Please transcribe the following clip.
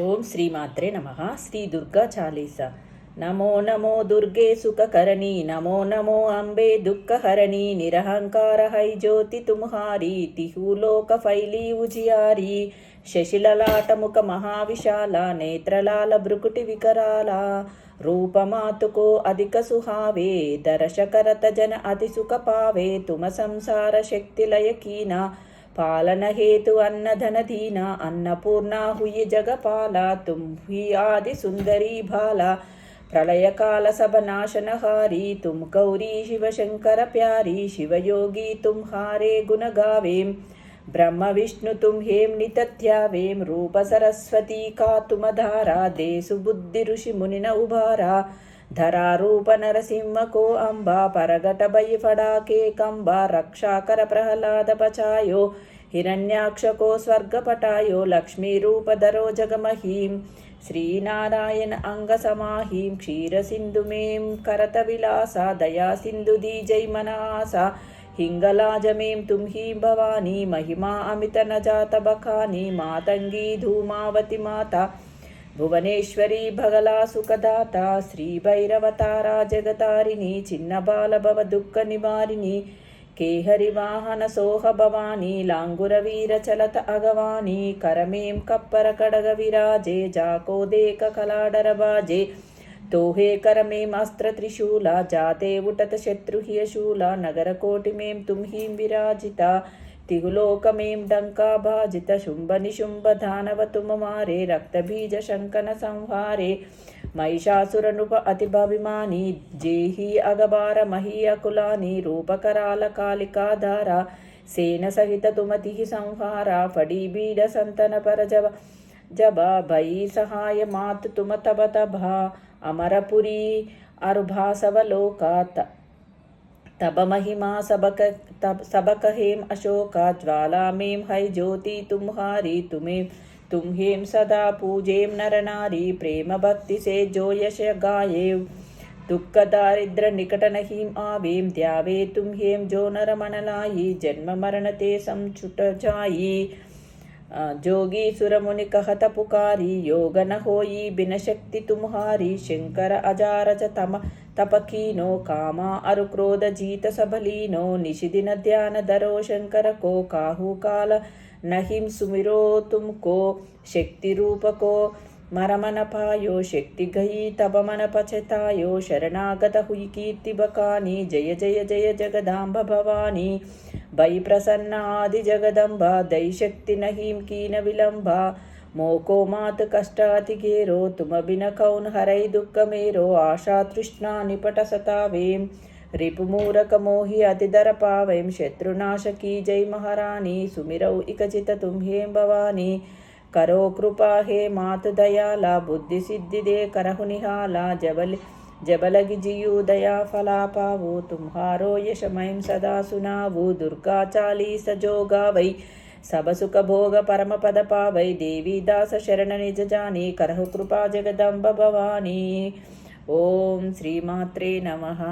ఓం శ్రీమాత్రే నమ. శ్రీ దుర్గా చాలీస. నమో నమో దుర్గే సుఖకరణి. నమో నమో అంబే దుఃఖహరణి. నిరహంకార హై జ్యోతి తుమ్హారి. తిహులోక ఫైలీ ఉజియారి. శశిలలాటముఖ మహావిశాల. నేత్రలాల భృకుటి వికరాల. రూపమాతుకో అధిక సుహావే. దర్శకరత జన అతి సుఖ పావే. తుమ సంసార శక్తిలయకీనా లయకీన పాలన హేతు అన్నధన దీన అన్నపూర్ణ హుయి జగపాల తుం హుయి ఆది సుందరీ బాల ప్రళయకాల సభ నాశనహారి తుం గౌరీ శివశంకర ప్యారీ శివయోగి తుం హారే గుణగావేం బ్రహ్మ విష్ణు తుం హేం నితత్యావేం రూప సరస్వతీ కాతుమధారా తుమధారా బుద్ధి ఋషి మునిన ఉభారా धरारूपनरसिंहको अम्बा परघटभैफाके कम्बा रक्षाकर हिरण्याक्षको स्वर्गपटायो लक्ष्मीरूपधरो जगमहीं श्रीनारायण अङ्गसमाहीं क्षीरसिन्धुमें करतविलासा दयासिन्धुदीजैमनासा हिङ्गलाजमीं तुं हीं भवानी महिमा अमितनजातबखानी मातङ्गी धूमावति माता భువనేశ్వరీ భగలా సుఖదాత శ్రీ భైరవతారా జగతారిణి చిన్న బాల భవ దుఃఖ నివారిణి కేహరి వాహన సోహ భవాని లాంగుర వీర చలత అగవాని కరమేం కప్పర కడగ విరాజే జాకోదేక కలాడర బాజే తోహే కరమేం అస్త్ర త్రిశూల జాతే ఉటత శత్రుహ్యశూల నగర కోటిమేం తుంహీం విరాజిత తిగులోకమేం డంకాభాజిత శుంభ నిశుంభ దానవ తుమమారే రక్తబీజ శంకన సంహారే మహిషాసురనుప అతిభాభిమాని జేహి అగబార మహీయకులాని రూపకరాల కాళికాధార సేన సహిత తుమతి సంహార ఫడి బీడ సంతన तब महिमा सबक तब सबक हेम अशोका ज्वाला मेम है ज्योति तुम्हारी तुम्हें तुम हेम सदा पूजेम नर नारी प्रेम भक्ति से जो यश गाये दुख दारिद्र निकट नहीं आवेम द्यावे तुम हेम जो नर मन लाई जन्म मरण ते समछुट जाई जोगी सुर मुनि कहत पुकारी योग न होई बिन शक्ति तुम्हारी शंकर अजारच तम तपकीनो कामा अरु क्रोध जीत सबलीनो निशिदिन ध्यान दरो शंकर को काहू काल नहिम सुमिरो तुमको शक्ति रूप को मरमन पायो शक्ति गई तब मन पचतायो शरणागत हुई कीर्ति बकानी जय जय जय जगदाम्ब भवानी भई प्रसन्न आदि जगदम्बा दई शक्ति नहीम कीन विलंबा मोको मात कष्टाति घेरो तुम बिन कौन हरै दुःख मेरो आशा तृष्णा निपट सतावेम रिपुमूरक मोहि अतिदर पावेम शत्रुनाश की जय महारानी सुमिरौ इकचित तुम्हें भवानी करो कृपा हे मात दयाला बुद्धि सिद्धि दे करहु निहाला जबल जबलगिजियु दयाफलापा वो तुम्हारो यशमयं सदा सुनावो दुर्गाचाली सजोगा वै सबसुखभोगपरमपदपा वै देवीदासशरणनिजजानी करः कृपा जगदम्ब भवानी ॐ श्रीमात्रे नमः